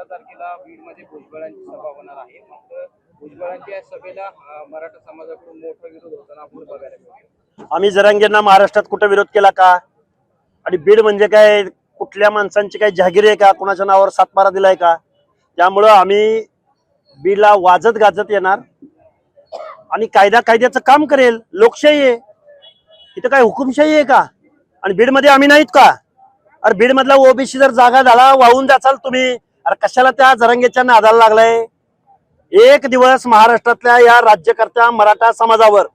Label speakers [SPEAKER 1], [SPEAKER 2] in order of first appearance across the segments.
[SPEAKER 1] पंधरा तारखेला बीडमध्ये भुजबळांची सभा होणार आहे. मग भुजबळांच्या या सभेला मराठा समाजाकडून मोठा विरोध होताना आपण बघायला
[SPEAKER 2] आम्ही जरांगेंना महाराष्ट्रात कुठं विरोध केला का? आणि बीड म्हणजे काय? कुठल्या माणसांची काही जहागिरी आहे का? कुणाच्या नावावर सातबारा दिलाय का? त्यामुळं आम्ही बीडला वाजत गाजत येणार. आणि कायदा कायद्याचं काम करेल. लोकशाही आहे. इथं काय हुकुमशाही आहे का? आणि बीडमध्ये आम्ही नाहीत का? अरे बीडमधला ओबीसी जर जागा झाला वाहून जाचाल तुम्ही. अरे कशाला त्या जरंगेच्या नादाला लागलाय? एक दिवस महाराष्ट्रातल्या या राज्यकर्त्या मराठा समाजावर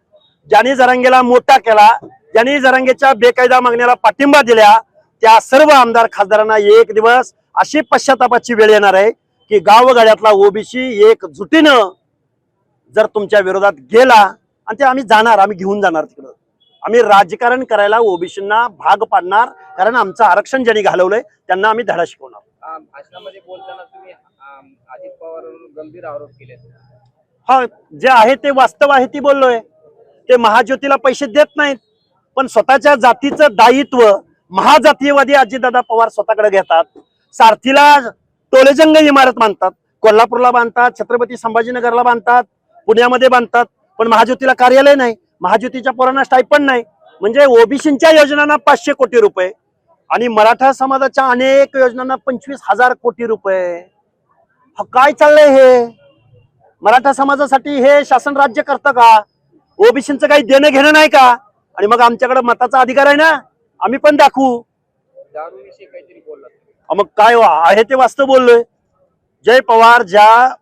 [SPEAKER 2] ज्यांनी जरांगेला मोठा केला ज्यांनी जरांगेच्या बेकायदा मागण्याला पाठिंबा दिल्या त्या सर्व आमदार खासदारांना एक दिवस अशी पश्चातापाची वेळ येणार आहे की गावगाड्यातला ओबीसी एक जुटीनं जर तुमच्या विरोधात गेला आणि ते आम्ही जाणार आम्ही घेऊन जाणार तिकडं. आम्ही राजकारण करायला ओबीसींना भाग पाडणार कारण आमचं आरक्षण ज्यांनी घालवलंय त्यांना आम्ही धडा शिकवणार.
[SPEAKER 1] भाषणामध्ये बोलताना तुम्ही अजित पवारांवर गंभीर आरोप केले
[SPEAKER 2] हा जे आहे ते वास्तव आहे ती बोललोय. ते महाज्योतीला पैसे देत नाहीत. पण स्वतःच्या जातीचं दायित्व महाजातीयवादी अजितदादा पवार स्वतःकडे घेतात. सारथीला टोलेजंग इमारत बांधतात. कोल्हापूरला बांधतात छत्रपती संभाजीनगरला बांधतात पुण्यामध्ये बांधतात. पण महाज्योतीला कार्यालय नाही. महाज्योतीच्या पोरांना स्टायपण नाही. म्हणजे ओबीसीच्या योजनांना पाचशे कोटी रुपये. आणि मराठा समाजाच्या अनेक योजनांना पंचवीस हजार कोटी रुपये. काय चाललंय हे? मराठा समाजासाठी हे शासन राज्य करतं का? ओबीसीचं काही देणं घेणं नाही का? आणि मग आमच्याकडे मताचा अधिकार आहे ना? आम्ही पण दाखवू.
[SPEAKER 1] काहीतरी
[SPEAKER 2] मग काय वा- आहे ते वास्तव बोललोय. जय पवार ज्या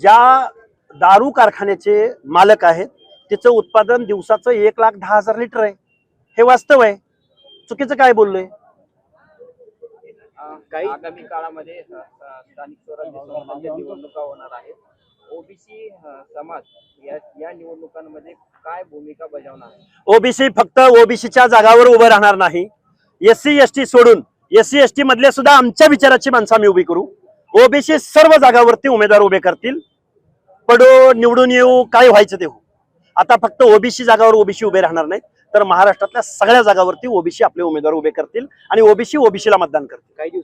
[SPEAKER 2] ज्या दारू कारखान्याचे मालक आहेत त्याचं उत्पादन दिवसाचं एक लाख दहा हजार लिटर आहे. हे वास्तव आहे. चुकीचं काय बोललोय?
[SPEAKER 1] काही आगामी काळामध्ये स्थानिक स्वराज्य संस्थांच्या निवडणुका होणार आहेत. ओबीसी समाज या या निवडणुकांमध्ये काय भूमिका बजावणार? आहे
[SPEAKER 2] ओबीसी फक्त ओबीसीच्या जागावर उभं राहणार नाही. एस सी एस टी सोडून एस सी एस टी मधले सुद्धा आमच्या विचाराची माणसं आम्ही उभी करू. ओबीसी सर्व जागावरती उमेदवार उभे करतील. पडो निवडून येऊ काय व्हायचं ते हो आता फक्त ओबीसी जागावर ओबीसी उभे राहणार नाहीत तर महाराष्ट्रातल्या सगळ्या जागावरती ओबीसी आपले उमेदवार उभे करतील आणि ओबीसी ओबीसीला मतदान करतील.
[SPEAKER 1] काही